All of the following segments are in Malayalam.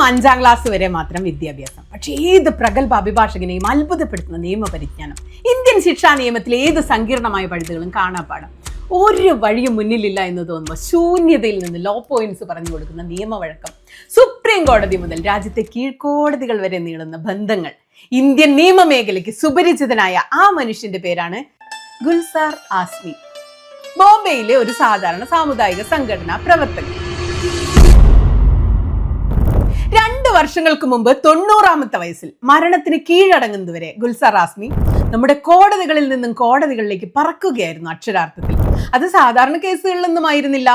വെറും അഞ്ചാം ക്ലാസ് വരെ മാത്രം വിദ്യാഭ്യാസം. പക്ഷേ ഏത് പ്രഗത്ഭ അഭിഭാഷകനെയും അത്ഭുതപ്പെടുത്തുന്ന നിയമപരിജ്ഞാനം? ഇന്ത്യൻ ശിക്ഷാ നിയമത്തിലെ ഏത് സങ്കീർണമായ പഴുതുകളും കാണാപ്പാടം ഒരു വഴിയും മുന്നിലില്ല എന്ന് തോന്നുമ്പോൾ ശൂന്യതയിൽ നിന്ന് ലോ പോയിന്റ്സ് പറഞ്ഞു കൊടുക്കുന്ന നിയമവഴക്കം. സുപ്രീം കോടതി മുതൽ രാജ്യത്തെ കീഴ്ക്കോടതികൾ വരെ നീളുന്ന ബന്ധങ്ങൾ. ഇന്ത്യൻ നിയമമേഖലയ്ക്ക് സുപരിചിതനായ ആ മനുഷ്യന്റെ പേരാണ് ഗുൽസാർ ആസ്മി. ബോംബെയിലെ ഒരു സാധാരണ സാമുദായിക സംഘടനാ പ്രവർത്തകൻ. രണ്ട് വർഷങ്ങൾക്ക് മുമ്പ് തൊണ്ണൂറാമത്തെ വയസ്സിൽ മരണത്തിന് കീഴടങ്ങുന്നതുവരെ ഗുൽസാർ ആസ്മി നമ്മുടെ കോടതികളിൽ നിന്നും കോടതികളിലേക്ക് പറക്കുകയായിരുന്നു അക്ഷരാർത്ഥത്തിൽ. അത് സാധാരണ കേസുകളിലൊന്നും ആയിരുന്നില്ല.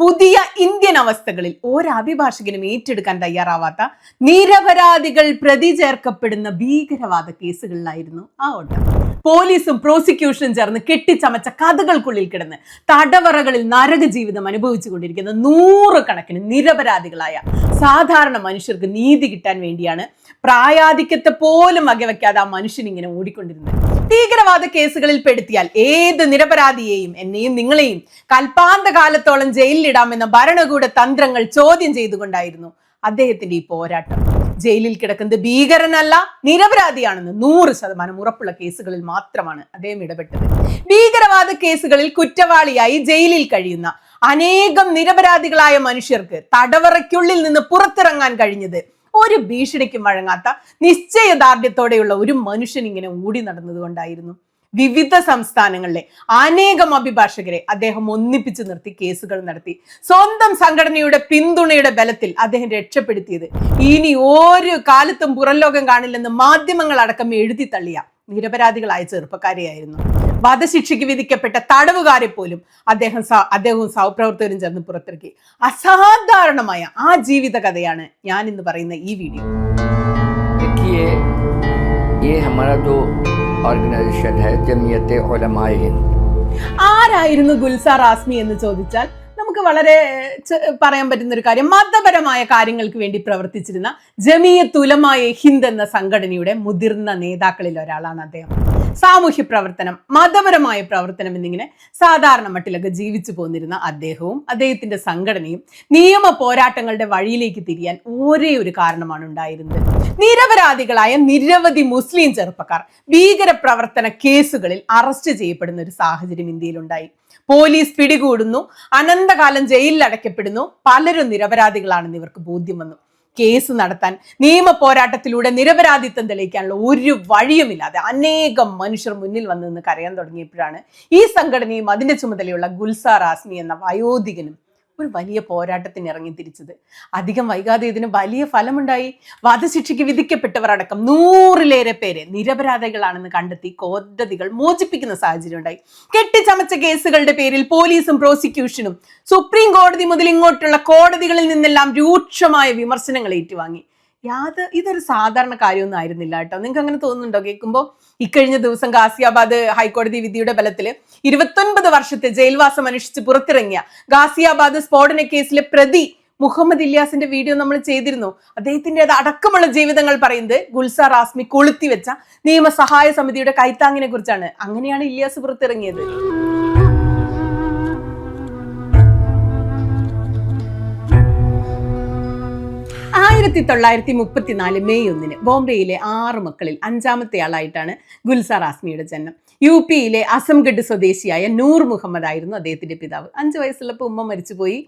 പുതിയ ഇന്ത്യൻ അവസ്ഥകളിൽ ഒരഭിഭാഷകനും ഏറ്റെടുക്കാൻ തയ്യാറാവാത്ത നിരപരാധികൾ പ്രതി ചേർക്കപ്പെടുന്ന ഭീകരവാദ കേസുകളിലായിരുന്നു ആ ഓട്ടം. പോലീസും പ്രോസിക്യൂഷനും ചേർന്ന് കെട്ടിച്ചമച്ച കഥകൾക്കുള്ളിൽ കിടന്ന് തടവറകളിൽ നരക ജീവിതം അനുഭവിച്ചുകൊണ്ടിരിക്കുന്ന നൂറുകണക്കിന് നിരപരാധികളായ സാധാരണ മനുഷ്യർക്ക് നീതി കിട്ടാൻ വേണ്ടിയാണ് പ്രായാധിക്യത്തെ പോലും വകവെക്കാതെ ആ മനുഷ്യൻ ഇങ്ങനെ ഓടിക്കൊണ്ടിരുന്നത്. ഭീകരവാദ കേസുകളിൽ പെടുത്തിയാൽ ഏത് നിരപരാധിയെയും എന്നെയും നിങ്ങളെയും കൽപ്പാന്ത കാലത്തോളം ജയിലിലിടാമെന്ന ഭരണകൂട തന്ത്രങ്ങൾ ചോദ്യം ചെയ്തുകൊണ്ടായിരുന്നു അദ്ദേഹത്തിന്റെ ഈ പോരാട്ടം. ജയിലിൽ കിടക്കുന്നത് ഭീകരനല്ല നിരപരാധിയാണെന്ന് നൂറ് ശതമാനം ഉറപ്പുള്ള കേസുകളിൽ മാത്രമാണ് അദ്ദേഹം ഇടപെട്ടത്. ഭീകരവാദ കേസുകളിൽ കുറ്റവാളിയായി ജയിലിൽ കഴിയുന്ന അനേകം നിരപരാധികളായ മനുഷ്യർക്ക് തടവറയ്ക്കുള്ളിൽ നിന്ന് പുറത്തിറങ്ങാൻ കഴിഞ്ഞത് ഒരു ഭീഷണിക്കും വഴങ്ങാത്ത നിശ്ചയദാർഢ്യത്തോടെയുള്ള ഒരു മനുഷ്യൻ ഇങ്ങനെ ഓടി നടന്നതുകൊണ്ടായിരുന്നു വിവിധ സംസ്ഥാനങ്ങളിലെ അനേകം അഭിഭാഷകരെ അദ്ദേഹം ഒന്നിപ്പിച്ചു നിർത്തി കേസുകൾ നടത്തി. സ്വന്തം സംഘടനയുടെ പിന്തുണയുടെ ബലത്തിൽ അദ്ദേഹം രക്ഷപ്പെടുത്തിയത് ഇനി ഒരു കാലത്തും പുറം ലോകം കാണില്ലെന്ന് മാധ്യമങ്ങൾ അടക്കം എഴുതി തള്ളിയ നിരപരാധികളായ ചെറുപ്പക്കാരെയായിരുന്നു വധശിക്ഷയ്ക്ക് വിധിക്കപ്പെട്ട തടവുകാരെ പോലും അദ്ദേഹം അദ്ദേഹവും സഹപ്രവർത്തകരും ചേർന്ന് പുറത്തിറക്കി. അസാധാരണമായ ആ ജീവിത കഥയാണ് ഞാൻ ഇന്ന് പറയുന്ന ഈ വീഡിയോ. ഓർഗനൈസേഷൻ ഹെ ജമിയത്തെ ഒലമായ ആരായിരുന്നു ഗുൽസാർ ആസ്മി എന്ന് ചോദിച്ചാൽ നമുക്ക് വളരെ പറയാൻ പറ്റുന്ന ഒരു കാര്യം മതപരമായ കാര്യങ്ങൾക്ക് വേണ്ടി പ്രവർത്തിച്ചിരുന്ന ജമിയ തുലമായ ഹിന്ദ് എന്ന സംഘടനയുടെ മുതിർന്ന നേതാക്കളിൽ ഒരാളാണ് അദ്ദേഹം. സാമൂഹ്യ പ്രവർത്തനം മതപരമായ പ്രവർത്തനം എന്നിങ്ങനെ സാധാരണ മട്ടിലൊക്കെ ജീവിച്ചു പോന്നിരുന്ന അദ്ദേഹവും അദ്ദേഹത്തിന്റെ സംഘടനയും നിയമ പോരാട്ടങ്ങളുടെ വഴിയിലേക്ക് തിരിയാൻ ഒരേ ഒരു കാരണമാണ് ഉണ്ടായിരുന്നത്. നിരപരാധികളായ നിരവധി മുസ്ലിം ചെറുപ്പക്കാർ ഭീകര പ്രവർത്തന കേസുകളിൽ അറസ്റ്റ് ചെയ്യപ്പെടുന്ന ഒരു സാഹചര്യം ഇന്ത്യയിലുണ്ടായി പോലീസ് പിടികൂടുന്നു അനന്തകാലം ജയിലിൽ അടയ്ക്കപ്പെടുന്നു പലരും നിരപരാധികളാണെന്ന് ഇവർക്ക് ബോധ്യം വന്നു. കേസ് നടത്താൻ നിയമ പോരാട്ടത്തിലൂടെ നിരപരാധിത്വം തെളിയിക്കാനുള്ള ഒരു വഴിയുമില്ലാതെ അനേകം മനുഷ്യർ മുന്നിൽ വന്നു നിന്ന് കരയാൻ തുടങ്ങിയപ്പോഴാണ് ഈ സംഘടനയും അതിന്റെ ചുമതലയുള്ള ഗുൽസാർ ആസ്മി എന്ന വയോധികനും ഒരു വലിയ പോരാട്ടത്തിന് ഇറങ്ങി തിരിച്ചത്. അധികം വൈകാതെ ഇതിന് വലിയ ഫലമുണ്ടായി. വധശിക്ഷയ്ക്ക് വിധിക്കപ്പെട്ടവർ അടക്കം നൂറിലേറെ പേരെ നിരപരാധികളാണെന്ന് കണ്ടെത്തി കോടതികൾ മോചിപ്പിക്കുന്ന സാഹചര്യം ഉണ്ടായി കെട്ടിച്ചമച്ച കേസുകളുടെ പേരിൽ പോലീസും പ്രോസിക്യൂഷനും സുപ്രീം കോടതി മുതൽ ഇങ്ങോട്ടുള്ള കോടതികളിൽ നിന്നെല്ലാം രൂക്ഷമായ വിമർശനങ്ങൾ ഏറ്റുവാങ്ങി. യാത് ഇതൊരു സാധാരണ കാര്യമൊന്നും ആയിരുന്നില്ല കേട്ടോ. നിങ്ങൾക്ക് അങ്ങനെ തോന്നുന്നുണ്ടോ? കേൾക്കുമ്പോൾ ഇക്കഴിഞ്ഞ ദിവസം ഗാസിയാബാദ് ഹൈക്കോടതി വിധിയുടെ ബലത്തിൽ ഇരുപത്തൊൻപത് വർഷത്തെ ജയിൽവാസം അനുഷ്ഠിച്ച് പുറത്തിറങ്ങിയ ഗാസിയാബാദ് സ്ഫോടന കേസിലെ പ്രതി മുഹമ്മദ് ഇല്യാസിന്റെ വീഡിയോ നമ്മൾ ചെയ്തിരുന്നു. അദ്ദേഹത്തിന്റെ അടക്കമുള്ള ജീവിതങ്ങൾ പറയുന്നത് ഗുൽസാർ ആസ്മി കൊളുത്തി വെച്ച നിയമസഹായ സമിതിയുടെ കൈത്താങ്ങിനെ കുറിച്ചാണ്. അങ്ങനെയാണ് ഇല്യാസ് പുറത്തിറങ്ങിയത്. ആയിരത്തി തൊള്ളായിരത്തി മുപ്പത്തിനാല് മെയ് ഒന്നിന് ബോംബെയിലെ ആറ് മക്കളിൽ അഞ്ചാമത്തെ ആളായിട്ടാണ് ഗുൽസാർ ആസ്മിയുടെ ജന്മം യു പിയിലെ അസംഗഡ് സ്വദേശിയായ നൂർ മുഹമ്മദ് ആയിരുന്നു അദ്ദേഹത്തിന്റെ പിതാവ്. അഞ്ച് വയസ്സുള്ളപ്പോൾ ഉമ്മ മരിച്ചുപോയി.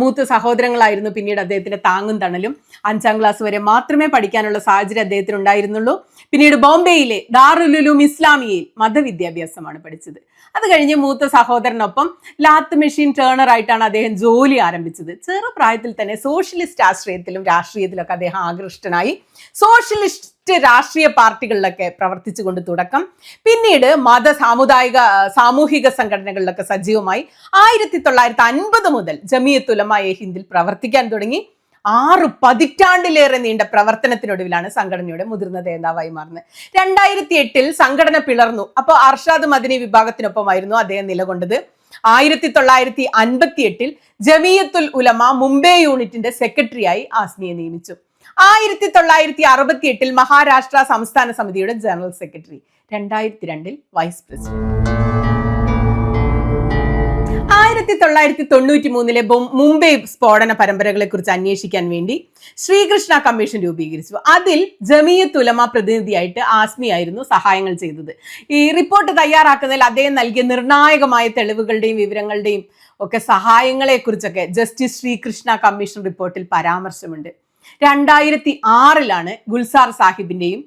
മൂത്ത സഹോദരങ്ങളായിരുന്നു പിന്നീട് അദ്ദേഹത്തിന്റെ താങ്ങും തണലും. അഞ്ചാം ക്ലാസ് വരെ മാത്രമേ പഠിക്കാനുള്ള സാഹചര്യം അദ്ദേഹത്തിന് ഉണ്ടായിരുന്നുള്ളൂ. പിന്നീട് ബോംബെയിലെ ദാറുലുലും ഇസ്ലാമിയയിൽ മതവിദ്യാഭ്യാസമാണ് പഠിച്ചത്. അത് കഴിഞ്ഞ് മൂത്ത സഹോദരനൊപ്പം ലാത്ത് മെഷീൻ ടേണർ ആയിട്ടാണ് അദ്ദേഹം ജോലി ആരംഭിച്ചത്. ചെറുപ്രായത്തിൽ തന്നെ സോഷ്യലിസ്റ്റ് ആശ്രയത്തിലും രാഷ്ട്രീയത്തിലൊക്കെ അദ്ദേഹം ആകൃഷ്ടനായി. സോഷ്യലിസ്റ്റ് രാഷ്ട്രീയ പാർട്ടികളിലൊക്കെ പ്രവർത്തിച്ചുകൊണ്ട് തുടക്കം. പിന്നീട് മത സാമുദായിക സാമൂഹിക സംഘടനകളിലൊക്കെ സജീവമായി. ആയിരത്തി തൊള്ളായിരത്തി അൻപത് മുതൽ ജമിയത്തുലമായ ഹിന്ദിൽ പ്രവർത്തിക്കാൻ തുടങ്ങി. ആറ് പതിറ്റാണ്ടിലേറെ നീണ്ട പ്രവർത്തനത്തിനൊടുവിലാണ് സംഘടനയുടെ മുതിർന്ന നേതാവായി മാറുന്നത്. രണ്ടായിരത്തി എട്ടിൽ സംഘടന പിളർന്നു. അപ്പോൾ അർഷാദ് മദിനി വിഭാഗത്തിനൊപ്പമായിരുന്നു അദ്ദേഹം നിലകൊണ്ടത്. ആയിരത്തി തൊള്ളായിരത്തി അൻപത്തി എട്ടിൽ ജമീയത്തുൽ ഉലമ മുംബൈ യൂണിറ്റിന്റെ സെക്രട്ടറിയായി ആസ്മിയെ നിയമിച്ചു. ആയിരത്തി തൊള്ളായിരത്തി അറുപത്തി എട്ടിൽ മഹാരാഷ്ട്ര സംസ്ഥാന സമിതിയുടെ ജനറൽ സെക്രട്ടറി രണ്ടായിരത്തി രണ്ടിൽ വൈസ് പ്രസിഡന്റ്. ആയിരത്തി തൊള്ളായിരത്തി തൊണ്ണൂറ്റി മൂന്നിലെ മുംബൈ സ്ഫോടന പരമ്പരകളെ കുറിച്ച് അന്വേഷിക്കാൻ വേണ്ടി ശ്രീകൃഷ്ണ കമ്മീഷൻ രൂപീകരിച്ചു. അതിൽ ജമിയത്ത് ഉലമ പ്രതിനിധിയായിട്ട് ആസ്മി ആയിരുന്നു സഹായങ്ങൾ ചെയ്തത്. ഈ റിപ്പോർട്ട് തയ്യാറാക്കുന്നതിൽ അദ്ദേഹം നൽകിയ നിർണായകമായ തെളിവുകളുടെയും വിവരങ്ങളുടെയും ഒക്കെ സഹായങ്ങളെ കുറിച്ചൊക്കെ ജസ്റ്റിസ് ശ്രീകൃഷ്ണ കമ്മീഷൻ റിപ്പോർട്ടിൽ പരാമർശമുണ്ട്. രണ്ടായിരത്തി ആറിലാണ് ഗുൽസാർ സാഹിബിന്റെയും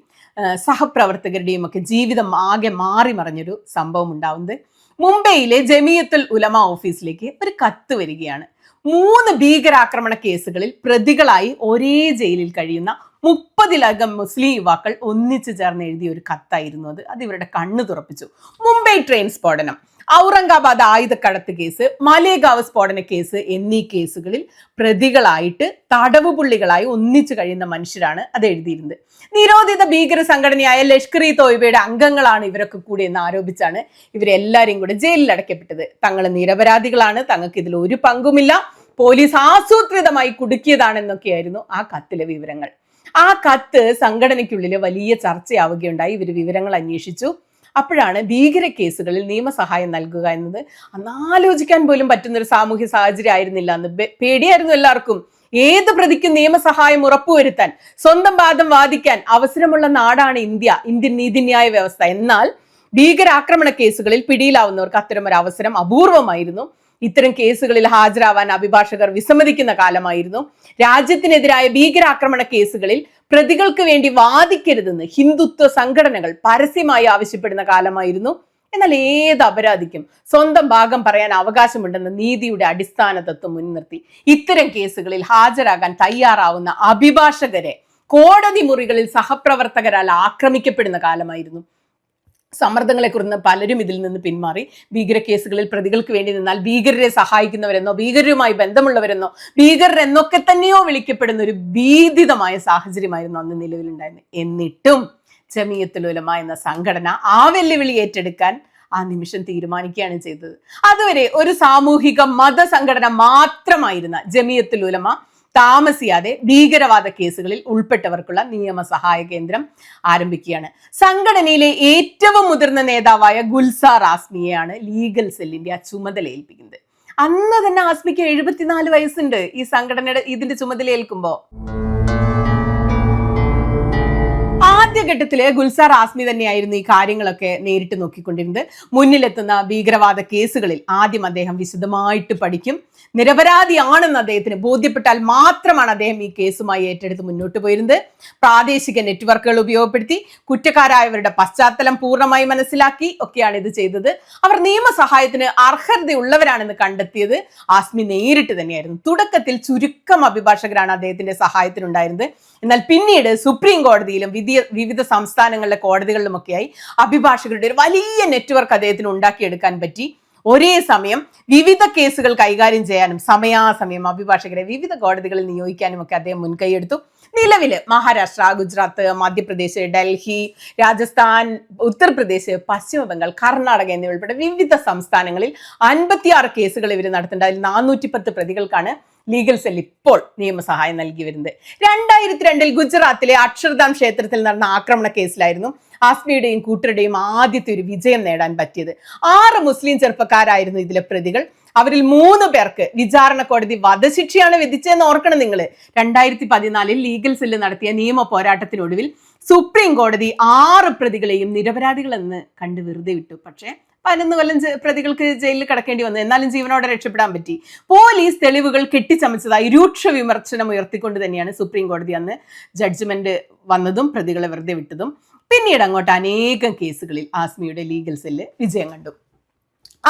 സഹപ്രവർത്തകരുടെയും ഒക്കെ ജീവിതം ആകെ മാറി മറിഞ്ഞൊരു സംഭവം ഉണ്ടാവുന്നത്. മുംബൈയിലെ ജമിയത്തുൽ ഉലമ ഓഫീസിലേക്ക് ഒരു കത്ത് വരികയാണ്. മൂന്ന് ഭീകരാക്രമണ കേസുകളിൽ പ്രതികളായി ഒരേ ജയിലിൽ കഴിയുന്ന മുപ്പതിലകം മുസ്ലിം യുവാക്കൾ ഒന്നിച്ചു ചേർന്ന് എഴുതിയ ഒരു കത്തായിരുന്നു അത്. അത് ഇവരുടെ കണ്ണു തുറപ്പിച്ചു. മുംബൈ ട്രെയിൻ സ്ഫോടനം. ഔറംഗാബാദ് ആയുധക്കടത്ത് കേസ് മലേഗാവ് സ്ഫോടന കേസ് എന്നീ കേസുകളിൽ പ്രതികളായിട്ട് തടവ് പുള്ളികളായി ഒന്നിച്ചു കഴിയുന്ന മനുഷ്യരാണ് അത് എഴുതിയിരുന്നത്. നിരോധിത ഭീകര സംഘടനയായ ലഷ്കർ ഇ തോയ്ബയുടെ അംഗങ്ങളാണ് ഇവരൊക്കെ കൂടി എന്ന് ആരോപിച്ചാണ് ഇവരെല്ലാരെയും കൂടെ ജയിലിൽ അടയ്ക്കപ്പെട്ടത്. തങ്ങൾ നിരപരാധികളാണ് തങ്ങൾക്ക് ഇതിൽ ഒരു പങ്കുമില്ല. പോലീസ് ആസൂത്രിതമായി കുടുക്കിയതാണെന്നൊക്കെയായിരുന്നു ആ കത്തിലെ വിവരങ്ങൾ. ആ കത്ത് സംഘടനയ്ക്കുള്ളിൽ വലിയ ചർച്ചയാവുകയുണ്ടായി. ഇവർ വിവരങ്ങൾ അന്വേഷിച്ചു. അപ്പോഴാണ് ഭീകര കേസുകളിൽ നിയമസഹായം നൽകുക എന്നത്. അന്നാലോചിക്കാൻ പോലും പറ്റുന്നൊരു സാമൂഹ്യ സാഹചര്യം ആയിരുന്നില്ല. അന്ന് പേടിയായിരുന്നു എല്ലാവർക്കും. ഏത് പ്രതിക്കും നിയമസഹായം ഉറപ്പുവരുത്താൻ സ്വന്തം വാദം വാദിക്കാൻ അവസരമുള്ള നാടാണ് ഇന്ത്യ ഇന്ത്യൻ നീതിന്യായ വ്യവസ്ഥ. എന്നാൽ ഭീകരാക്രമണ കേസുകളിൽ പിടിയിലാവുന്നവർക്ക് അത്തരം ഒരു അവസരം അപൂർവമായിരുന്നു. ഇത്തരം കേസുകളിൽ ഹാജരാവാൻ അഭിഭാഷകർ വിസമ്മതിക്കുന്ന കാലമായിരുന്നു. രാജ്യത്തിനെതിരായ ഭീകരാക്രമണ കേസുകളിൽ പ്രതികൾക്ക് വേണ്ടി വാദിക്കരുതെന്ന് ഹിന്ദുത്വ സംഘടനകൾ പരസ്യമായി ആവശ്യപ്പെടുന്ന കാലമായിരുന്നു. എന്നാൽ ഏത് അപരാധിക്കും സ്വന്തം ഭാഗം പറയാൻ അവകാശമുണ്ടെന്ന നീതിയുടെ അടിസ്ഥാന തത്വം മുൻനിർത്തി ഇത്തരം കേസുകളിൽ ഹാജരാകാൻ തയ്യാറാവുന്ന അഭിഭാഷകരെ കോടതി മുറികളിൽ സഹപ്രവർത്തകരാൽ ആക്രമിക്കപ്പെടുന്ന കാലമായിരുന്നു. സമ്മർദ്ദങ്ങളെ കുറിച്ച് പലരും ഇതിൽ നിന്ന് പിന്മാറി. ഭീകര കേസുകളിൽ പ്രതികൾക്ക് വേണ്ടി നിന്നാൽ ഭീകരരെ സഹായിക്കുന്നവരെന്നോ ഭീകരരുമായി ബന്ധമുള്ളവരെന്നോ ഭീകരർ എന്നൊക്കെ തന്നെയോ വിളിക്കപ്പെടുന്ന ഒരു ഭീതിതമായ സാഹചര്യമായിരുന്നു അന്ന് നിലവിലുണ്ടായിരുന്നത്. എന്നിട്ടും ജമിയത്തുലുലമ എന്ന സംഘടന ആ വെല്ലുവിളി ഏറ്റെടുക്കാൻ ആ നിമിഷം തീരുമാനിക്കുകയാണ് ചെയ്തത്. അതുവരെ ഒരു സാമൂഹിക മത സംഘടന മാത്രമായിരുന്ന ജമിയത്തുൽ ഉലമ താമസിയാതെ ഭീകരവാദ കേസുകളിൽ ഉൾപ്പെട്ടവർക്കുള്ള നിയമ സഹായ കേന്ദ്രം ആരംഭിക്കുകയാണ്. സംഘടനയിലെ ഏറ്റവും മുതിർന്ന നേതാവായ ഗുൽസാർ ആസ്മിയെയാണ് ലീഗൽ സെല്ലിന്റെ ആ ചുമതല ഏൽപ്പിക്കുന്നത് അന്ന് തന്നെ ആസ്മിക്ക് എഴുപത്തിനാല് വയസ്സുണ്ട് ഈ സംഘടനയുടെ ഇതിന്റെ ചുമതല ഏൽക്കുമ്പോ ആദ്യഘട്ടത്തിൽ ഗുൽസാർ ആസ്മി തന്നെയായിരുന്നു ഈ കാര്യങ്ങളൊക്കെ നേരിട്ട് നോക്കിക്കൊണ്ടിരുന്നത്. മുന്നിലെത്തുന്ന ഭീകരവാദ കേസുകളിൽ ആദ്യം അദ്ദേഹം വിശദമായിട്ട് പഠിക്കും. നിരപരാധിയാണെന്ന് അദ്ദേഹത്തിന് ബോധ്യപ്പെട്ടാൽ മാത്രമാണ് അദ്ദേഹം ഈ കേസുമായി ഏറ്റെടുത്ത് മുന്നോട്ട് പോയിരുന്നത്. പ്രാദേശിക നെറ്റ്വർക്കുകൾ ഉപയോഗപ്പെടുത്തി കുറ്റക്കാരായവരുടെ പശ്ചാത്തലം പൂർണമായി മനസ്സിലാക്കി ഒക്കെയാണ് ഇത് ചെയ്തത്. അവർ നിയമസഹായത്തിന് അർഹതയുള്ളവരാണെന്ന് കണ്ടെത്തിയത് ആസ്മി നേരിട്ട് തന്നെയായിരുന്നു. തുടക്കത്തിൽ ചുരുക്കം അഭിഭാഷകരാണ് അദ്ദേഹത്തിന്റെ സഹായത്തിനുണ്ടായിരുന്നത്. എന്നാൽ പിന്നീട് സുപ്രീം കോടതിയിലും വിധി വിവിധ സംസ്ഥാനങ്ങളിലെ കോടതികളിലുമൊക്കെയായി അഭിഭാഷകരുടെ ഒരു വലിയ നെറ്റ്വർക്ക് അദ്ദേഹത്തിന് ഉണ്ടാക്കിയെടുക്കാൻ പറ്റി. ഒരേ സമയം വിവിധ കേസുകൾ കൈകാര്യം ചെയ്യാനും സമയാസമയം അഭിഭാഷകരെ വിവിധ കോടതികളിൽ നിയോഗിക്കാനും ഒക്കെ അദ്ദേഹം മുൻകൈയെടുത്തു. നിലവിൽ മഹാരാഷ്ട്ര ഗുജറാത്ത് മധ്യപ്രദേശ് ഡൽഹി രാജസ്ഥാൻ ഉത്തർപ്രദേശ് പശ്ചിമ ബംഗാൾ കർണാടക എന്നിവ ഉൾപ്പെടെ വിവിധ സംസ്ഥാനങ്ങളിൽ അൻപത്തിയാറ് കേസുകൾ ഇവർ നടത്തുന്നുണ്ട് അതിൽ നാനൂറ്റി പത്ത് പ്രതികൾക്കാണ് ലീഗൽ സെൽ ഇപ്പോൾ നിയമസഹായം നൽകി വരുന്നത്. രണ്ടായിരത്തി രണ്ടിൽ ഗുജറാത്തിലെ അക്ഷർധാം ക്ഷേത്രത്തിൽ നടന്ന ആക്രമണ കേസിലായിരുന്നു ആസ്മിയുടെയും കൂട്ടരുടെയും ആദ്യത്തെ ഒരു വിജയം നേടാൻ പറ്റിയത്. ആറ് മുസ്ലിം ചെറുപ്പക്കാരായിരുന്നു ഇതിലെ പ്രതികൾ. അവരിൽ മൂന്ന് പേർക്ക് വിചാരണ കോടതി വധശിക്ഷയാണ് വിധിച്ചതെന്ന് ഓർക്കണം നിങ്ങൾ രണ്ടായിരത്തി പതിനാലിൽ ലീഗൽ സെല്ല് നടത്തിയ നിയമ പോരാട്ടത്തിനൊടുവിൽ സുപ്രീം കോടതി ആറ് പ്രതികളെയും നിരപരാധികളെന്ന് കണ്ട് വെറുതെ വിട്ടു. പക്ഷേ പതിനൊന്ന് കൊല്ലം പ്രതികൾക്ക് ജയിലിൽ കിടക്കേണ്ടി വന്നു. എന്നാലും ജീവനോടെ രക്ഷപ്പെടാൻ പറ്റി. പോലീസ് തെളിവുകൾ കെട്ടിച്ചമച്ചതായി രൂക്ഷ വിമർശനം ഉയർത്തിക്കൊണ്ട് തന്നെയാണ് സുപ്രീം കോടതി അന്ന് ജഡ്ജ്മെന്റ് വന്നതും പ്രതികളെ വെറുതെ വിട്ടതും. പിന്നീട് അങ്ങോട്ട് അനേകം കേസുകളിൽ ആസ്മിയുടെ ലീഗൽ സെല്ല് വിജയം കണ്ടു.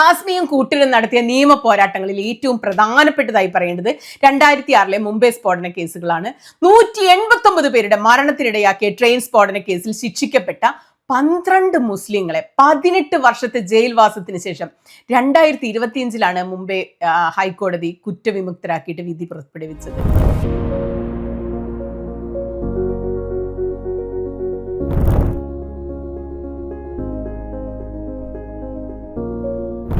ആസ്മിയും കൂട്ടരും നടത്തിയ നിയമ പോരാട്ടങ്ങളിൽ ഏറ്റവും പ്രധാനപ്പെട്ടതായി പറയേണ്ടത് രണ്ടായിരത്തി ആറിലെ മുംബൈ സ്ഫോടന കേസുകളാണ്. നൂറ്റി എൺപത്തി ഒമ്പത് പേരുടെ മരണത്തിനിടയാക്കിയ ട്രെയിൻ സ്ഫോടന കേസിൽ ശിക്ഷിക്കപ്പെട്ട പന്ത്രണ്ട് മുസ്ലിങ്ങളെ പതിനെട്ട് വർഷത്തെ ജയിൽവാസത്തിന് ശേഷം രണ്ടായിരത്തി ഇരുപത്തിയഞ്ചിലാണ് മുംബൈ ഹൈക്കോടതി കുറ്റവിമുക്തരാക്കിയിട്ട് വിധി പുറപ്പെടുവിച്ചത്.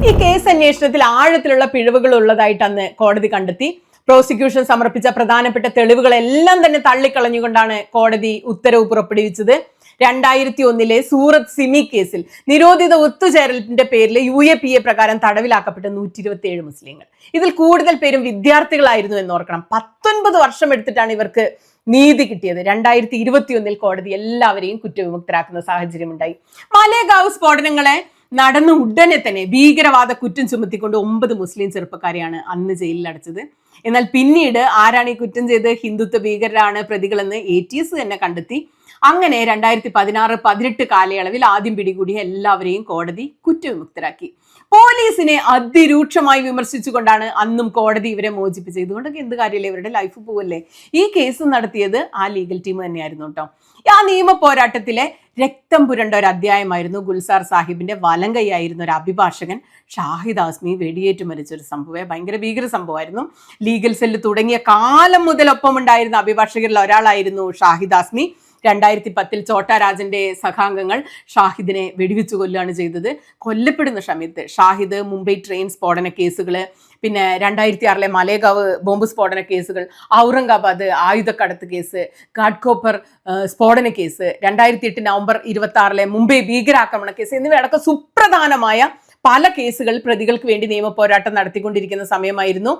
ഈ കേസ് അന്വേഷണത്തിൽ ആഴത്തിലുള്ള പിഴവുകൾ ഉള്ളതായിട്ട് അന്ന് കോടതി കണ്ടെത്തി. പ്രോസിക്യൂഷൻ സമർപ്പിച്ച പ്രധാനപ്പെട്ട തെളിവുകളെല്ലാം തന്നെ തള്ളിക്കളഞ്ഞുകൊണ്ടാണ് കോടതി ഉത്തരവ് പുറപ്പെടുവിച്ചത്. രണ്ടായിരത്തി ഒന്നിലെ സൂറത്ത് സിമി കേസിൽ നിരോധിത ഒത്തുചേരലിന്റെ പേരിൽ യു എ പി എ പ്രകാരം തടവിലാക്കപ്പെട്ട നൂറ്റി ഇരുപത്തി ഏഴ് മുസ്ലിങ്ങൾ. ഇതിൽ കൂടുതൽ പേരും വിദ്യാർത്ഥികളായിരുന്നു എന്ന് ഓർക്കണം. പത്തൊൻപത് വർഷം എടുത്തിട്ടാണ് ഇവർക്ക് നീതി കിട്ടിയത്. രണ്ടായിരത്തി ഇരുപത്തിയൊന്നിൽ കോടതി എല്ലാവരെയും കുറ്റവിമുക്തരാക്കുന്ന സാഹചര്യം ഉണ്ടായി മാലേഗാവ് സ്ഫോടനങ്ങളെ നടന്ന ഉടനെ തന്നെ ഭീകരവാദ കുറ്റം ചുമത്തിക്കൊണ്ട് ഒമ്പത് മുസ്ലിം ചെറുപ്പക്കാരെയാണ് അന്ന് ജയിലിൽ അടച്ചത് എന്നാൽ പിന്നീട് ആരാണ് ഈ കുറ്റം ചെയ്ത് ഹിന്ദുത്വ ഭീകരരാണ് പ്രതികളെന്ന് എ ടി എസ് തന്നെ കണ്ടെത്തി. അങ്ങനെ രണ്ടായിരത്തി പതിനാറ് പതിനെട്ട് കാലയളവിൽ ആദ്യം പിടികൂടിയ എല്ലാവരെയും കോടതി കുറ്റവിമുക്തരാക്കി. പോലീസിനെ അതിരൂക്ഷമായി വിമർശിച്ചുകൊണ്ടാണ് അന്നും കോടതി ഇവരെ മോചിപ്പിച്ചത്. ഇതുകൊണ്ടൊക്കെ എന്ത് കാര്യമില്ല ഇവരുടെ ലൈഫ് പോവല്ലേ? ഈ കേസ് നടത്തിയത് ആ ലീഗൽ ടീം തന്നെയായിരുന്നു കേട്ടോ ആ നിയമ പോരാട്ടത്തിലെ രക്തം പുരണ്ട ഒരു അധ്യായമായിരുന്നു ഗുൽസാർ സാഹിബിന്റെ വലം കൈയായിരുന്ന ഒരു അഭിഭാഷകൻ ഷാഹിദ് ആസ്മി വെടിയേറ്റ് മരിച്ച ഒരു സംഭവം. ഭയങ്കര ഭീകര സംഭവമായിരുന്നു. ലീഗൽ സെല്ല് തുടങ്ങിയ കാലം മുതൽ ഒപ്പമുണ്ടായിരുന്ന അഭിഭാഷകരിൽ ഒരാളായിരുന്നു ഷാഹിദ് ആസ്മി. രണ്ടായിരത്തി പത്തിൽ ചോട്ടാരാജന്റെ സഖാംഗങ്ങൾ ഷാഹിദിനെ വെടിവെച്ചു കൊല്ലുകയാണ് ചെയ്തത്. കൊല്ലപ്പെടുന്ന സമയത്ത് ഷാഹിദ് മുംബൈ ട്രെയിൻ സ്ഫോടന കേസുകൾ പിന്നെ രണ്ടായിരത്തി ആറിലെ മലേഗാവ് ബോംബ് സ്ഫോടന കേസുകൾ ഔറംഗാബാദ് ആയുധക്കടത്ത് കേസ് ഘാട്ട്കോപ്പർ സ്ഫോടന കേസ് രണ്ടായിരത്തി എട്ട് നവംബർ ഇരുപത്തി ആറിലെ മുംബൈ ഭീകരാക്രമണ കേസ് എന്നിവയടക്കം സുപ്രധാനമായ പല കേസുകൾ പ്രതികൾക്ക് വേണ്ടി നിയമ പോരാട്ടം നടത്തിക്കൊണ്ടിരിക്കുന്ന സമയമായിരുന്നു.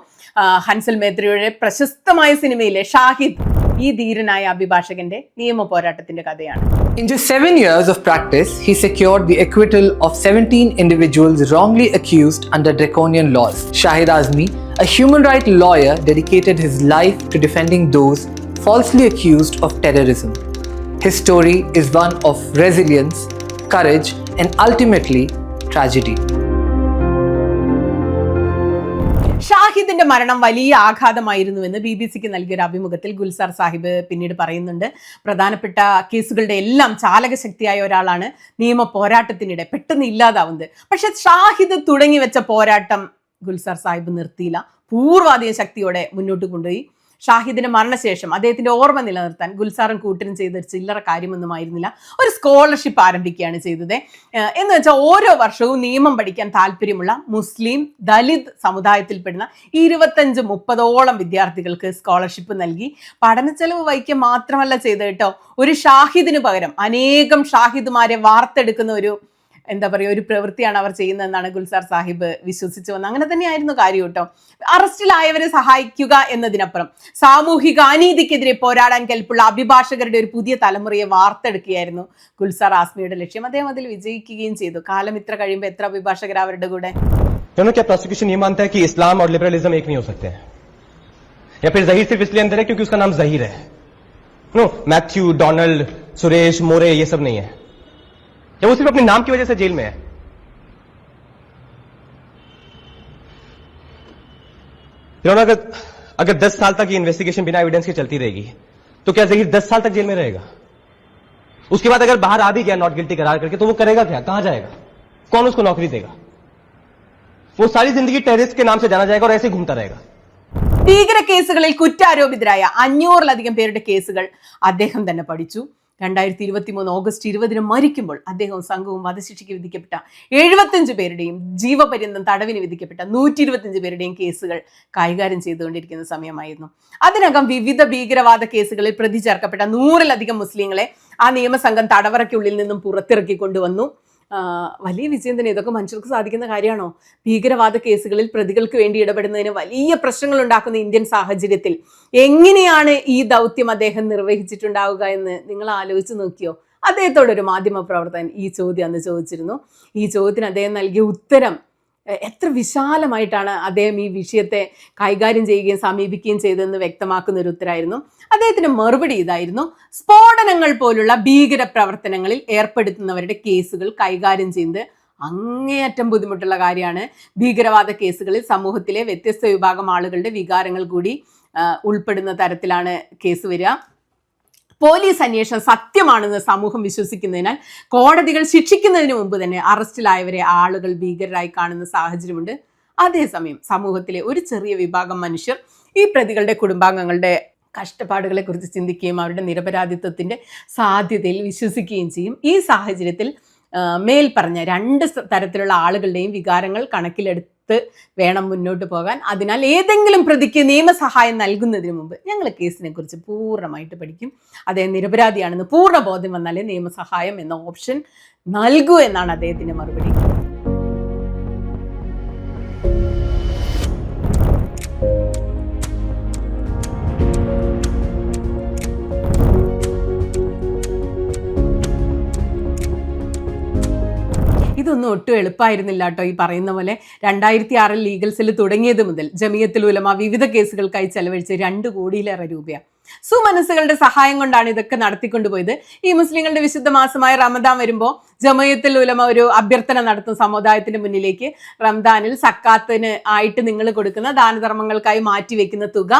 ഹൻസൽ മേത്രയുടെ പ്രശസ്തമായ സിനിമയിലെ ഷാഹിദ് ഈ ധീരനായ അഭിഭാഷകന്റെ നിയമ പോരാട്ടത്തിന്റെ കഥയാണ് In just seven years of practice, he secured the acquittal of 17 individuals wrongly accused under draconian laws. Shahid Azmi, a human rights lawyer, dedicated his life to defending those falsely accused of terrorism. His story is one of resilience, courage, and ultimately tragedy. ഷാഹിദിന്റെ മരണം വലിയ ആഘാതമായിരുന്നുവെന്ന് ബി ബി സിക്ക് നൽകിയ ഒരു അഭിമുഖത്തിൽ ഗുൽസാർ സാഹിബ് പിന്നീട് പറയുന്നുണ്ട്. പ്രധാനപ്പെട്ട കേസുകളുടെ എല്ലാം ചാലകശക്തിയായ ഒരാളാണ് നിയമ പോരാട്ടത്തിനിടെ പെട്ടെന്ന് ഇല്ലാതാവുന്നത്. പക്ഷെ ഷാഹിദ് തുടങ്ങി വെച്ച പോരാട്ടം ഗുൽസാർ സാഹിബ് നിർത്തിയില്ല. പൂർവാധിക ശക്തിയോടെ മുന്നോട്ട് കൊണ്ടുപോയി. ഷാഹിദിന്റെ മരണശേഷം അദ്ദേഹത്തിന്റെ ഓർമ്മ നിലനിർത്താൻ ഗുൽസാറും കൂട്ടരും ചെയ്ത ചില്ലറ കാര്യമൊന്നും ആയിരുന്നില്ല. ഒരു സ്കോളർഷിപ്പ് ആരംഭിക്കുകയാണ് ചെയ്തത്. എന്ന് വെച്ചാൽ ഓരോ വർഷവും നിയമം പഠിക്കാൻ താല്പര്യമുള്ള മുസ്ലിം ദലിത് സമുദായത്തിൽപ്പെടുന്ന ഇരുപത്തഞ്ച് മുപ്പതോളം വിദ്യാർത്ഥികൾക്ക് സ്കോളർഷിപ്പ് നൽകി. പഠനച്ചെലവ് വഹിക്കുക മാത്രമല്ല ചെയ്തത് കേട്ടോ. ഒരു ഷാഹിദിന് പകരം അനേകം ഷാഹിദുമാരെ വാർത്തെടുക്കുന്ന ഒരു എന്താ പറയുക ഒരു പ്രവൃത്തിയാണ് അവർ ചെയ്യുന്നതെന്നാണ് ഗുൽസാർ സാഹിബ് വിശ്വസിച്ചു വന്നത് അങ്ങനെ തന്നെയായിരുന്നു കാര്യം കേട്ടോ അറസ്റ്റിലായവരെ സഹായിക്കുക എന്നതിനപ്പുറം സാമൂഹിക അനീതിക്കെതിരെ പോരാടാൻ കെൽപ്പുള്ള അഭിഭാഷകരുടെ ഒരു പുതിയ തലമുറയെ വാർത്തെടുക്കുകയായിരുന്നു ഗുൽസാർ ആസ്മിയുടെ ലക്ഷ്യം അദ്ദേഹം അതിൽ വിജയിക്കുകയും ചെയ്തു കാലം ഇത്ര കഴിയുമ്പോൾ എത്ര അഭിഭാഷകർ അവരുടെ കൂടെ दोनों क्या प्रोसिक्यूशन ये मानता है कि इस्लाम और लिबरलिज्म एक नहीं हो सकते हैं या फिर जहीर सिर्फ इसलिए अंदर है क्योंकि उसका नाम जहीर है no Matthew Donald Suresh More ये सब नहीं है या वो सिर्फ अपने नाम की वजह से जेल में है इन्होंने अगर अगर दस साल तक ये इन्वेस्टिगेशन बिना एविडेंस के चलती रहेगी तो क्या जहीर दस साल तक जेल में रहेगा उसके बाद अगर बाहर आ भी गया नॉट गिल्टी करार करके तो वो करेगा क्या कहां जाएगा कौन उसको नौकरी देगा वो सारी जिंदगी टेररिस्ट के नाम से जाना जाएगा और ऐसे ही घूमता रहेगा ഭീകര കേസുകളിൽ കുറ്റാരോപിതരായ അഞ്ഞൂറിലധികം പേരുടെ കേസുകൾ അദ്ദേഹം തന്നെ പഠിച്ചു രണ്ടായിരത്തി ഇരുപത്തി മൂന്ന് ഓഗസ്റ്റ് ഇരുപതിന് മരിക്കുമ്പോൾ അദ്ദേഹവും സംഘവും വധശിക്ഷയ്ക്ക് വിധിക്കപ്പെട്ട എഴുപത്തഞ്ച് പേരുടെയും ജീവപര്യന്തം തടവിന് വിധിക്കപ്പെട്ട നൂറ്റി ഇരുപത്തഞ്ച് പേരുടെയും കേസുകൾ കൈകാര്യം ചെയ്തുകൊണ്ടിരിക്കുന്ന സമയമായിരുന്നു. അതിനകം വിവിധ ഭീകരവാദ കേസുകളിൽ പ്രതി ചേർക്കപ്പെട്ട നൂറിലധികം മുസ്ലിങ്ങളെ ആ നിയമസംഘം തടവറയ്ക്കുള്ളിൽ നിന്നും പുറത്തിറക്കി കൊണ്ടുവന്നു. വലിയ വിജയം തന്നെ. ഇതൊക്കെ മനുഷ്യർക്ക് സാധിക്കുന്ന കാര്യമാണോ? ഭീകരവാദ കേസുകളിൽ പ്രതികൾക്ക് വേണ്ടി ഇടപെടുന്നതിന് വലിയ പ്രശ്നങ്ങൾ ഉണ്ടാക്കുന്ന ഇന്ത്യൻ സാഹചര്യത്തിൽ എങ്ങനെയാണ് ഈ ദൗത്യം അദ്ദേഹം നിർവഹിച്ചിട്ടുണ്ടാവുക എന്ന് നിങ്ങൾ ആലോചിച്ച് നോക്കിയോ? അദ്ദേഹത്തോടൊരു മാധ്യമ പ്രവർത്തകൻ ഈ ചോദ്യം അന്ന് ചോദിച്ചിരുന്നു. ഈ ചോദ്യത്തിന് അദ്ദേഹം നൽകിയ ഉത്തരം എത്ര വിശാലമായിട്ടാണ് അദ്ദേഹം ഈ വിഷയത്തെ കൈകാര്യം ചെയ്യുകയും സമീപിക്കുകയും ചെയ്തതെന്ന് വ്യക്തമാക്കുന്ന ഒരു ഉത്തരായിരുന്നു അദ്ദേഹത്തിന്റെ മറുപടി ഇതായിരുന്നു. സ്ഫോടനങ്ങൾ പോലുള്ള ഭീകര പ്രവർത്തനങ്ങളിൽ ഏർപ്പെടുത്തുന്നവരുടെ കേസുകൾ കൈകാര്യം ചെയ്യുന്നത് അങ്ങേയറ്റം ബുദ്ധിമുട്ടുള്ള കാര്യമാണ്. ഭീകരവാദ കേസുകളിൽ സമൂഹത്തിലെ വ്യത്യസ്ത വിഭാഗം ആളുകളുടെ വികാരങ്ങൾ കൂടി ഉൾപ്പെടുന്ന തരത്തിലാണ് കേസ് വരിക. പോലീസ് അന്വേഷണം സത്യമാണെന്ന് സമൂഹം വിശ്വസിക്കുന്നതിനാൽ കോടതികൾ ശിക്ഷിക്കുന്നതിന് മുമ്പ് തന്നെ അറസ്റ്റിലായവരെ ആളുകൾ ഭീകരരായി കാണുന്ന സാഹചര്യമുണ്ട്. അതേസമയം സമൂഹത്തിലെ ഒരു ചെറിയ വിഭാഗം മനുഷ്യർ ഈ പ്രതികളുടെ കുടുംബാംഗങ്ങളുടെ കഷ്ടപ്പാടുകളെ കുറിച്ച് ചിന്തിക്കുകയും അവരുടെ നിരപരാധിത്വത്തിന്റെ സാധ്യതയിൽ വിശ്വസിക്കുകയും ചെയ്യും. ഈ സാഹചര്യത്തിൽ മേൽ പറഞ്ഞ രണ്ട് തരത്തിലുള്ള ആളുകളുടെയും വികാരങ്ങൾ കണക്കിലെടുത്ത് ഓർത്ത് വേണം മുന്നോട്ട് പോകാൻ. അതിനാൽ ഏതെങ്കിലും പ്രതിക്ക് നിയമസഹായം നൽകുന്നതിന് മുമ്പ് ഞങ്ങൾ കേസിനെ കുറിച്ച് പൂർണമായിട്ട് പഠിക്കും. അദ്ദേഹം നിരപരാധിയാണെന്ന് പൂർണ ബോധ്യം വന്നാലേ നിയമസഹായം എന്ന ഓപ്ഷൻ നൽകൂ എന്നാണ് അദ്ദേഹത്തിന്റെ മറുപടി. ഇതൊന്നും ഒട്ടും എളുപ്പമായിരുന്നില്ല കേട്ടോ ഈ പറയുന്ന പോലെ രണ്ടായിരത്തി ആറിൽ ലീഗൽ സെൽ തുടങ്ങിയത് മുതൽ ജമിയത്തിൽ ഉലമ വിവിധ കേസുകൾക്കായി ചെലവഴിച്ച് രണ്ട് കോടിയിലേറെ രൂപയാണ് സുമനസ്സുകളുടെ സഹായം കൊണ്ടാണ് ഇതൊക്കെ നടത്തിക്കൊണ്ടുപോയത്. ഈ മുസ്ലിങ്ങളുടെ വിശുദ്ധ മാസമായ റമദാൻ വരുമ്പോൾ ജമയത്തിൽ ഉലമ ഒരു അഭ്യർത്ഥന നടത്തും സമുദായത്തിന്റെ മുന്നിലേക്ക്. റംദാനിൽ സക്കാത്തിന് ആയിട്ട് നിങ്ങൾ കൊടുക്കുന്ന ദാനധർമ്മങ്ങൾക്കായി മാറ്റിവെക്കുന്ന തുക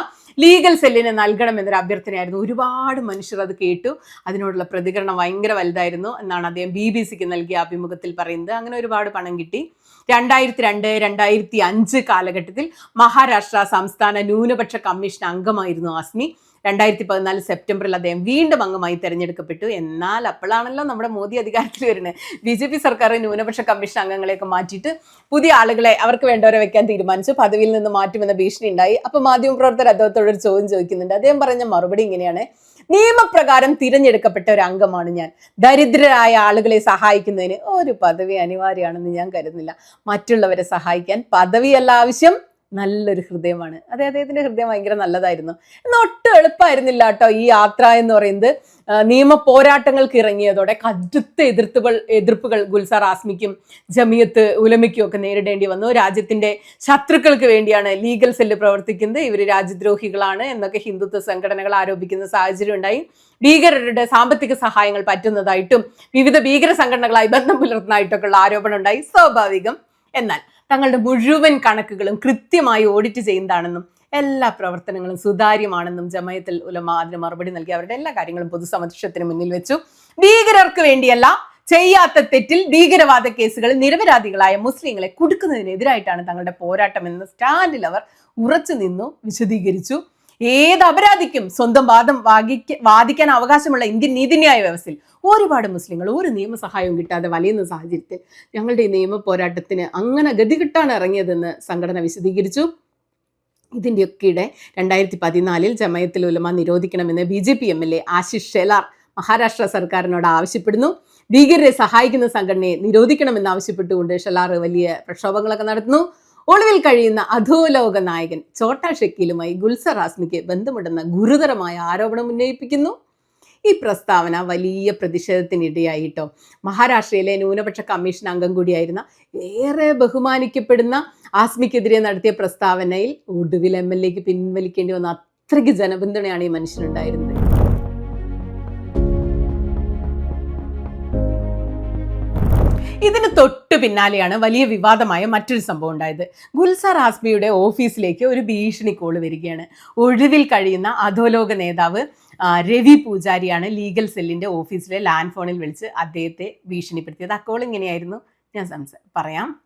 ലീഗൽ സെല്ലിന് നൽകണം എന്നൊരു അഭ്യർത്ഥനയായിരുന്നു. ഒരുപാട് മനുഷ്യർ അത് കേട്ടു. അതിനോടുള്ള പ്രതികരണം ഭയങ്കര വലുതായിരുന്നു എന്നാണ് അദ്ദേഹം ബി ബി സിക്ക് നൽകിയ അഭിമുഖത്തിൽ പറയുന്നത്. അങ്ങനെ ഒരുപാട് പണം കിട്ടി. രണ്ടായിരത്തി രണ്ട് രണ്ടായിരത്തി അഞ്ച് കാലഘട്ടത്തിൽ മഹാരാഷ്ട്ര സംസ്ഥാന ന്യൂനപക്ഷ കമ്മീഷൻ അംഗമായിരുന്നു ആസ്മി. രണ്ടായിരത്തി പതിനാല് സെപ്റ്റംബറിൽ അദ്ദേഹം വീണ്ടും അംഗമായി തെരഞ്ഞെടുക്കപ്പെട്ടു. എന്നാൽ അപ്പോഴാണല്ലോ നമ്മുടെ മോദി അധികാരത്തിൽ വരുന്നത്. ബി ജെ പി സർക്കാർ ന്യൂനപക്ഷ കമ്മീഷൻ അംഗങ്ങളെയൊക്കെ മാറ്റിയിട്ട് പുതിയ ആളുകളെ അവർക്ക് വേണ്ടവരെ വെക്കാൻ തീരുമാനിച്ചു. പദവിയിൽ നിന്ന് മാറ്റുമെന്ന ഭീഷണി ഉണ്ടായി. അപ്പൊ മാധ്യമപ്രവർത്തകർ അദ്ദേഹത്തോട് ഒരു ചോദ്യം ചോദിക്കുന്നുണ്ട്. അദ്ദേഹം പറഞ്ഞ മറുപടി ഇങ്ങനെയാണ്. നിയമപ്രകാരം തിരഞ്ഞെടുക്കപ്പെട്ട ഒരു അംഗമാണ് ഞാൻ. ദരിദ്രരായ ആളുകളെ സഹായിക്കുന്നതിന് ഒരു പദവി അനിവാര്യമാണെന്ന് ഞാൻ കരുതുന്നില്ല. മറ്റുള്ളവരെ സഹായിക്കാൻ പദവിയല്ല ആവശ്യം. നല്ലൊരു ഹൃദയമാണ്. അതെ അദ്ദേഹത്തിന്റെ ഹൃദയം ഭയങ്കര നല്ലതായിരുന്നു. എന്നാൽ ഒട്ടും എളുപ്പമായിരുന്നില്ല കേട്ടോ ഈ യാത്ര എന്ന് പറയുന്നത്. നിയമ പോരാട്ടങ്ങൾക്ക് ഇറങ്ങിയതോടെ കടുത്ത എതിർത്തുകൾ എതിർപ്പുകൾ ഗുൽസാർ ആസ്മിക്കും ജമിയത്ത് ഉലമയ്ക്കും ഒക്കെ നേരിടേണ്ടി വന്നു. രാജ്യത്തിന്റെ ശത്രുക്കൾക്ക് വേണ്ടിയാണ് ലീഗൽ സെല്ല് പ്രവർത്തിക്കുന്നത്. ഇവർ രാജ്യദ്രോഹികളാണ് എന്നൊക്കെ ഹിന്ദുത്വ സംഘടനകൾ ആരോപിക്കുന്ന സാഹചര്യം ഉണ്ടായി. ഭീകരരുടെ സാമ്പത്തിക സഹായങ്ങൾ പറ്റുന്നതായിട്ടും വിവിധ ഭീകര സംഘടനകളായി ബന്ധം പുലർത്തുന്നതായിട്ടൊക്കെയുള്ള ആരോപണം ഉണ്ടായി. സ്വാഭാവികം. എന്നാൽ തങ്ങളുടെ മുഴുവൻ കണക്കുകളും കൃത്യമായി ഓഡിറ്റ് ചെയ്യുന്നതാണെന്നും എല്ലാ പ്രവർത്തനങ്ങളും സുതാര്യമാണെന്നും ജമയത്തിൽ ഉലമ അതിന് മറുപടി നൽകി. അവരുടെ എല്ലാ കാര്യങ്ങളും പൊതുസമക്ഷത്തിന് മുന്നിൽ വെച്ചു. ഭീകരർക്ക് വേണ്ടിയല്ല ചെയ്യാത്ത തെറ്റിൽ ഭീകരവാദ കേസുകളിൽ നിരപരാധികളായ മുസ്ലിങ്ങളെ കുടുക്കുന്നതിനെതിരായിട്ടാണ് തങ്ങളുടെ പോരാട്ടം എന്ന സ്റ്റാൻഡിൽ അവർ ഉറച്ചു നിന്നു വിശദീകരിച്ചു. ഏത് അപരാധിക്കും സ്വന്തം വാദം വാദിക്കാൻ അവകാശമുള്ള ഇന്ത്യൻ നീതിന്യായ വ്യവസ്ഥയിൽ ഒരുപാട് മുസ്ലിങ്ങൾ ഒരു നിയമസഹായവും കിട്ടാതെ വലയുന്ന സാഹചര്യത്തിൽ ഞങ്ങളുടെ ഈ നിയമ പോരാട്ടത്തിന് അങ്ങനെ ഗതികിട്ടാണ് ഇറങ്ങിയതെന്ന് സംഘടന വിശദീകരിച്ചു. ഇതിന്റെയൊക്കെ ഇടെ രണ്ടായിരത്തി പതിനാലിൽ ജമയത്തിൽ ഉലമ നിരോധിക്കണമെന്ന് B J P M L A Ashish Shelar Maharashtra സർക്കാരിനോട് ആവശ്യപ്പെടുന്നു. ഭീകരരെ സഹായിക്കുന്ന സംഘടനയെ നിരോധിക്കണമെന്ന് ആവശ്യപ്പെട്ടുകൊണ്ട് ഷെലാർ വലിയ പ്രക്ഷോഭങ്ങളൊക്കെ നടത്തുന്നു. ഒളിവിൽ കഴിയുന്ന അധോലോക നായകൻ ചോട്ടാ ഷക്കീലുമായി ഗുൽസർ ആസ്മിക്ക് ബന്ധമുണ്ടെന്ന ഗുരുതരമായ ആരോപണം ഉന്നയിപ്പിക്കുന്നു. ഈ പ്രസ്താവന വലിയ പ്രതിഷേധത്തിനിടയായിട്ടോ? മഹാരാഷ്ട്രയിലെ ന്യൂനപക്ഷ കമ്മീഷൻ അംഗം കൂടിയായിരുന്ന ഏറെ ബഹുമാനിക്കപ്പെടുന്ന ആസ്മിക്കെതിരെ നടത്തിയ പ്രസ്താവനയിൽ ഒടുവിൽ എം എൽ എക്ക് പിൻവലിക്കേണ്ടി വന്ന അത്രയ്ക്ക് ജനപിന്തുണയാണ് ഈ മനുഷ്യനുണ്ടായിരുന്നത്. ഇതിന് തൊട്ട് പിന്നാലെയാണ് വലിയ വിവാദമായ മറ്റൊരു സംഭവം ഉണ്ടായത്. ഗുൽസാർ ആസ്മിയുടെ ഓഫീസിലേക്ക് ഒരു ഭീഷണി കോൾ വരികയാണ്. ഒഴിവിൽ കഴിയുന്ന അധോലോക നേതാവ് രവി പൂജാരിയാണ് ലീഗൽ സെല്ലിന്റെ ഓഫീസിലെ ലാൻഡ് ഫോണിൽ വിളിച്ച് അദ്ദേഹത്തെ ഭീഷണിപ്പെടുത്തിയത്. അക്കോൾ കോൾ ഇങ്ങനെയായിരുന്നു. ഞാൻ സംസാ പറയാം.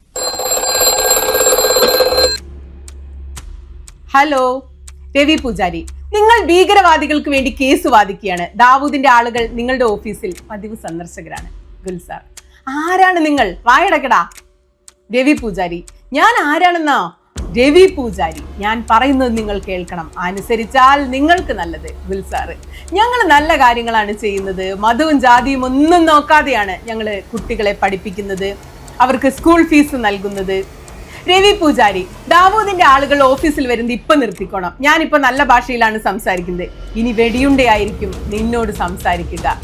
ഹലോ രവി പൂജാരി. നിങ്ങൾ ഭീകരവാദികൾക്ക് വേണ്ടി കേസ് വാദിക്കുകയാണ്. ദാവൂദിന്റെ ആളുകൾ നിങ്ങളുടെ ഓഫീസിൽ പതിവ് സന്ദർശകരാണ്. ഗുൽസാർ ആരാണ് നിങ്ങൾ? വായടക്കടാ. രവി പൂജാരി. ഞാൻ ആരാണെന്നോ? രവി പൂജാരി ഞാൻ പറയുന്നത് നിങ്ങൾ കേൾക്കണം. അനുസരിച്ചാൽ നിങ്ങൾക്ക് നല്ലത് ഗുൽസാറ് ഞങ്ങൾ നല്ല കാര്യങ്ങളാണ് ചെയ്യുന്നത്. മതവും ജാതിയും ഒന്നും നോക്കാതെയാണ് ഞങ്ങൾ കുട്ടികളെ പഠിപ്പിക്കുന്നത്. അവർക്ക് സ്കൂൾ ഫീസ് നൽകുന്നത്. രവി പൂജാരി ദാവൂദിന്റെ ആളുകൾ ഓഫീസിൽ വരുന്നത് ഇപ്പൊ നിർത്തിക്കോണം. ഞാനിപ്പോ നല്ല ഭാഷയിലാണ് സംസാരിക്കുന്നത്. ഇനി വെടിയുണ്ടയായിരിക്കും നിന്നോട് സംസാരിക്കുക.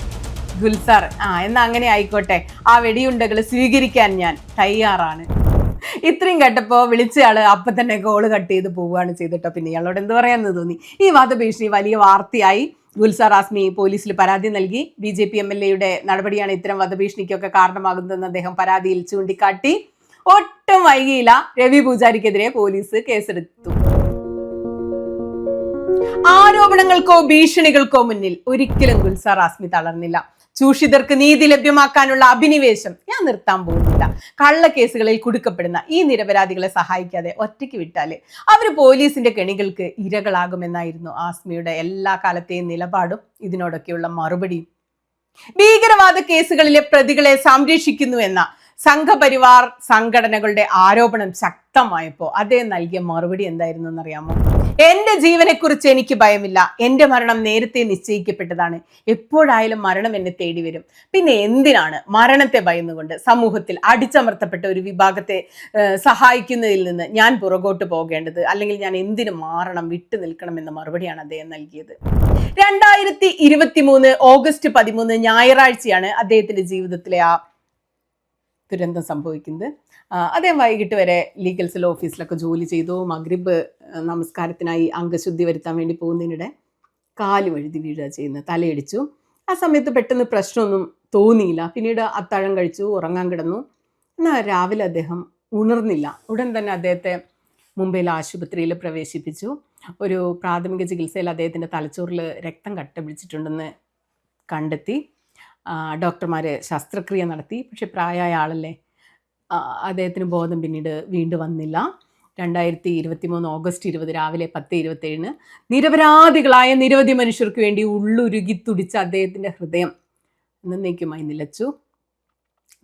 ഗുൽസാർ ആ എന്നാ അങ്ങനെ ആയിക്കോട്ടെ. ആ വെടിയുണ്ടകൾ സ്വീകരിക്കാൻ ഞാൻ തയ്യാറാണ്. ഇത്രയും കേട്ടപ്പോൾ വിളിച്ചയാൾ അപ്പൊ തന്നെ കോൾ കട്ട് ചെയ്ത് പോവുകയാണ് ചെയ്തിട്ടോ. പിന്നെ ഇയാളോട് എന്ത് പറയാന്ന് തോന്നി? ഈ വാദഭീഷണി വലിയ വാർത്തയായി. ഗുൽസാർ ആസ്മി പോലീസിൽ പരാതി നൽകി. B J P M L എയുടെ നടപടിയാണ് ഇത്തരം വധഭീഷണിക്കൊക്കെ കാരണമാകുന്നതെന്ന് അദ്ദേഹം പരാതിയിൽ ചൂണ്ടിക്കാട്ടി. ഒട്ടും വൈകിയില്ല. രവി പൂജാരിക്കെതിരെ പോലീസ് കേസെടുത്തു. ആരോപണങ്ങൾക്കോ ഭീഷണികൾക്കോ മുന്നിൽ ഒരിക്കലും ഗുൽസാർ ആസ്മി തളർന്നില്ല. ചൂഷിതർക്ക് നീതി ലഭ്യമാക്കാനുള്ള അഭിനിവേശം ഞാൻ നിർത്താൻ പോകുന്നില്ല. കള്ളക്കേസുകളിൽ കുടുക്കപ്പെടുന്ന ഈ നിരപരാധികളെ സഹായിക്കാതെ ഒറ്റയ്ക്ക് വിട്ടാൽ അവർ പോലീസിന്റെ കെണികൾക്ക് ഇരകളാകുമെന്നായിരുന്നു ആസ്മിയുടെ എല്ലാ കാലത്തെയും നിലപാടും ഇതിനോടൊക്കെയുള്ള മറുപടിയും. ഭീകരവാദ കേസുകളിലെ പ്രതികളെ സംരക്ഷിക്കുന്നു എന്ന സംഘപരിവാർ സംഘടനകളുടെ ആരോപണം ശക്തമായപ്പോൾ അദ്ദേഹം നൽകിയ മറുപടി എന്തായിരുന്നു എന്നറിയാമോ? എന്റെ ജീവനെക്കുറിച്ച് എനിക്ക് ഭയമില്ല. എന്റെ മരണം നേരത്തെ നിശ്ചയിക്കപ്പെട്ടതാണ്. എപ്പോഴായാലും മരണം എന്നെ തേടി വരും. പിന്നെ എന്തിനാണ് മരണത്തെ ഭയന്നുകൊണ്ട് സമൂഹത്തിൽ അടിച്ചമർത്തപ്പെട്ട ഒരു വിഭാഗത്തെ സഹായിക്കുന്നതിൽ നിന്ന് ഞാൻ പുറകോട്ട് പോകേണ്ടത്? അല്ലെങ്കിൽ ഞാൻ എന്തിനു മാറണം വിട്ടു നിൽക്കണം എന്ന മറുപടിയാണ് അദ്ദേഹം നൽകിയത്. രണ്ടായിരത്തി ഇരുപത്തി മൂന്ന് ഓഗസ്റ്റ് പതിമൂന്ന് ഞായറാഴ്ചയാണ് അദ്ദേഹത്തിന്റെ ജീവിതത്തിലെ ആ ദുരന്തം സംഭവിക്കുന്നത്. അദ്ദേഹം വൈകിട്ട് വരെ ലീഗൽ സെൽ ഓഫീസിലൊക്കെ ജോലി ചെയ്തു. മഗ്രിബ് നമസ്കാരത്തിനായി അംഗശുദ്ധി വരുത്താൻ വേണ്ടി പോകുന്നതിനിടെ കാൽ വഴുതി വീഴുക ചെയ്യുന്നത് തലയടിച്ചു. ആ സമയത്ത് പെട്ടെന്ന് പ്രശ്നമൊന്നും തോന്നിയില്ല. പിന്നീട് അത്താഴം കഴിച്ചു ഉറങ്ങാൻ കിടന്നു. എന്നാൽ രാവിലെ അദ്ദേഹം ഉണർന്നില്ല. ഉടൻ തന്നെ അദ്ദേഹത്തെ മുംബൈയിലെ ആശുപത്രിയിൽ പ്രവേശിപ്പിച്ചു. ഒരു പ്രാഥമിക ചികിത്സയിൽ അദ്ദേഹത്തിന്റെ തലച്ചോറിൽ രക്തം കട്ട പിടിച്ചിട്ടുണ്ടെന്ന് കണ്ടെത്തി. ഡോക്ടർമാർ ശസ്ത്രക്രിയ നടത്തി. പക്ഷേ പ്രായമായ ആളല്ലേ? അദ്ദേഹത്തിന് ബോധം പിന്നീട് വീണ്ടും വന്നില്ല. രണ്ടായിരത്തി ഇരുപത്തി മൂന്ന് ഓഗസ്റ്റ് ഇരുപത് രാവിലെ പത്ത് ഇരുപത്തേഴിന് നിരപരാധികളായ നിരവധി മനുഷ്യർക്ക് വേണ്ടി ഉള്ളുരുകി തുടിച്ച അദ്ദേഹത്തിന്റെ ഹൃദയം. എന്നേക്കുമായി നിലച്ചു.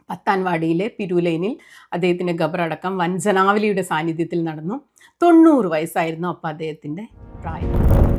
പത്താൻവാടിയിലെ പിരുലൈനിൽ അദ്ദേഹത്തിന്റെ ഖബറടക്കം വഞ്ചനാവലിയുടെ സാന്നിധ്യത്തിൽ നടന്നു. തൊണ്ണൂറ് വയസ്സായിരുന്നു അപ്പം അദ്ദേഹത്തിന്റെ പ്രായം.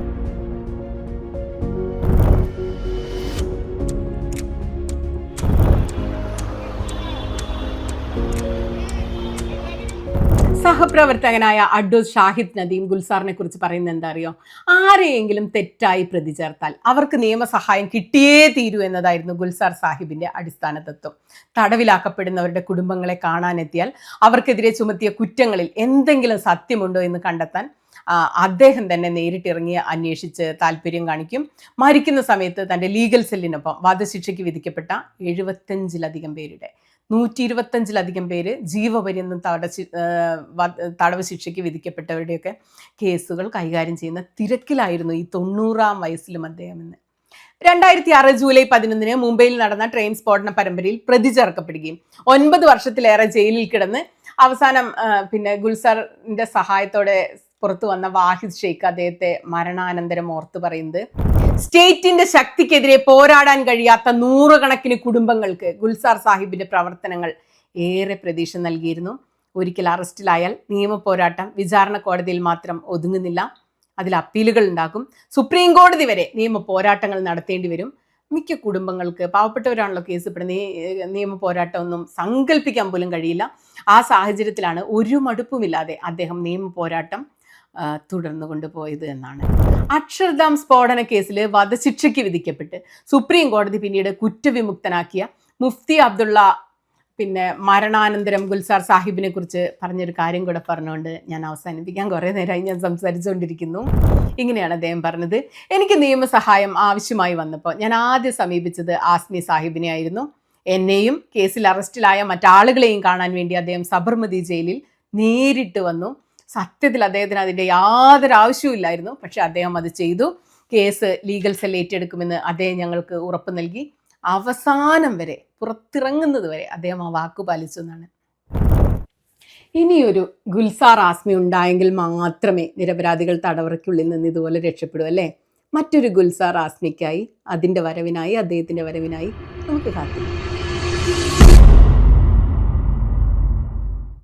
സഹപ്രവർത്തകനായ അഡ്വസ് ഷാഹിദ് നദീം ഗുൽസാറിനെ കുറിച്ച് പറയുന്നത് എന്താ അറിയോ? ആരെയെങ്കിലും തെറ്റായി പ്രതിചേർത്താൽ അവർക്ക് നിയമസഹായം കിട്ടിയേ തീരൂ എന്നതായിരുന്നു ഗുൽസാർ സാഹിബിന്റെ അടിസ്ഥാന തത്വം തടവിലാക്കപ്പെടുന്നവരുടെ കുടുംബങ്ങളെ കാണാനെത്തിയാൽ അവർക്കെതിരെ ചുമത്തിയ കുറ്റങ്ങളിൽ എന്തെങ്കിലും സത്യമുണ്ടോ എന്ന് കണ്ടെത്താൻ അദ്ദേഹം തന്നെ നേരിട്ടിറങ്ങി അന്വേഷിച്ച് താല്പര്യം കാണിക്കും. മരിക്കുന്ന സമയത്ത് തന്റെ ലീഗൽ സെല്ലിനൊപ്പം വധശിക്ഷയ്ക്ക് വിധിക്കപ്പെട്ട എഴുപത്തഞ്ചിലധികം പേരുടെ നൂറ്റി ഇരുപത്തഞ്ചിലധികം പേര് ജീവപര്യന്തം തട തടവ് ശിക്ഷയ്ക്ക് വിധിക്കപ്പെട്ടവരുടെയൊക്കെ കേസുകൾ കൈകാര്യം ചെയ്യുന്ന തിരക്കിലായിരുന്നു ഈ തൊണ്ണൂറാം വയസ്സിലും അദ്ദേഹം എന്ന് രണ്ടായിരത്തി ആറ് ജൂലൈ പതിനൊന്നിന് മുംബൈയിൽ നടന്ന ട്രെയിൻ സ്ഫോടന പരമ്പരയിൽ പ്രതി ചേർക്കപ്പെടുകയും ഒൻപത് വർഷത്തിലേറെ ജയിലിൽ കിടന്ന് അവസാനം പിന്നെ ഗുൽസറിന്റെ സഹായത്തോടെ പുറത്തു വന്ന വാഹിദ് ഷെയ്ഖ് അദ്ദേഹത്തെ മരണാനന്തരം ഓർത്തു പറയുന്നത് സ്റ്റേറ്റിന്റെ ശക്തിക്കെതിരെ പോരാടാൻ കഴിയാത്ത നൂറുകണക്കിന് കുടുംബങ്ങൾക്ക് ഗുൽസാർ സാഹിബിന്റെ പ്രവർത്തനങ്ങൾ ഏറെ പ്രതീക്ഷ നൽകിയിരുന്നു. ഒരിക്കൽ അറസ്റ്റിലായാൽ നിയമ പോരാട്ടം വിചാരണ കോടതിയിൽ മാത്രം ഒതുങ്ങുന്നില്ല. അതിൽ അപ്പീലുകൾ ഉണ്ടാക്കും സുപ്രീം കോടതി വരെ നിയമ പോരാട്ടങ്ങൾ നടത്തേണ്ടി വരും. മിക്ക കുടുംബങ്ങൾക്ക് പാവപ്പെട്ടവരാണല്ലോ കേസ് ഏഹ്, നിയമ പോരാട്ടമൊന്നും സങ്കല്പിക്കാൻ പോലും കഴിയില്ല. ആ സാഹചര്യത്തിലാണ് ഒരു മടുപ്പുമില്ലാതെ അദ്ദേഹം നിയമ പോരാട്ടം തുടർന്നു കൊണ്ടുപോയത് എന്നാണ്. അക്ഷർധാം സ്ഫോടന കേസിൽ വധശിക്ഷയ്ക്ക് വിധിക്കപ്പെട്ട് സുപ്രീം കോടതി പിന്നീട് കുറ്റവിമുക്തനാക്കിയ മുഫ്തി അബ്ദുള്ള പിന്നെ മരണാനന്തരം ഗുൽസാർ സാഹിബിനെ കുറിച്ച് പറഞ്ഞൊരു കാര്യം കൂടെ പറഞ്ഞുകൊണ്ട് ഞാൻ അവസാനിപ്പിക്കാൻ കുറേ നേരമായി ഞാൻ സംസാരിച്ചുകൊണ്ടിരിക്കുന്നു. ഇങ്ങനെയാണ് അദ്ദേഹം പറഞ്ഞത്. എനിക്ക് നിയമസഹായം ആവശ്യമായി വന്നപ്പോൾ ഞാൻ ആദ്യം സമീപിച്ചത് ആസ്മി സാഹിബിനെ ആയിരുന്നു. എന്നെയും കേസിൽ അറസ്റ്റിലായ മറ്റാളുകളെയും കാണാൻ വേണ്ടി അദ്ദേഹം സബർമതി ജയിലിൽ നേരിട്ട് വന്നു. സത്യത്തിൽ അദ്ദേഹത്തിന് അതിന്റെ യാതൊരു ആവശ്യവുമില്ലായിരുന്നു പക്ഷെ അദ്ദേഹം അത് ചെയ്തു. കേസ് ലീഗൽ സെൽ ഏറ്റെടുക്കുമെന്ന് അദ്ദേഹം ഞങ്ങൾക്ക് ഉറപ്പ് നൽകി. അവസാനം വരെ പുറത്തിറങ്ങുന്നത് വരെ അദ്ദേഹം ആ വാക്ക് പാലിച്ചു എന്നാണ്. ഇനിയൊരു ഗുൽസാർ ആസ്മി ഉണ്ടായെങ്കിൽ മാത്രമേ നിരപരാധികൾ തടവറയ്ക്കുള്ളിൽ നിന്ന് ഇതുപോലെ രക്ഷപ്പെടൂ അല്ലേ? മറ്റൊരു ഗുൽസാർ ആസ്മിക്കായി അതിന്റെ വരവിനായി അദ്ദേഹത്തിന്റെ വരവിനായി നമുക്ക് കാത്തിരിക്കാം.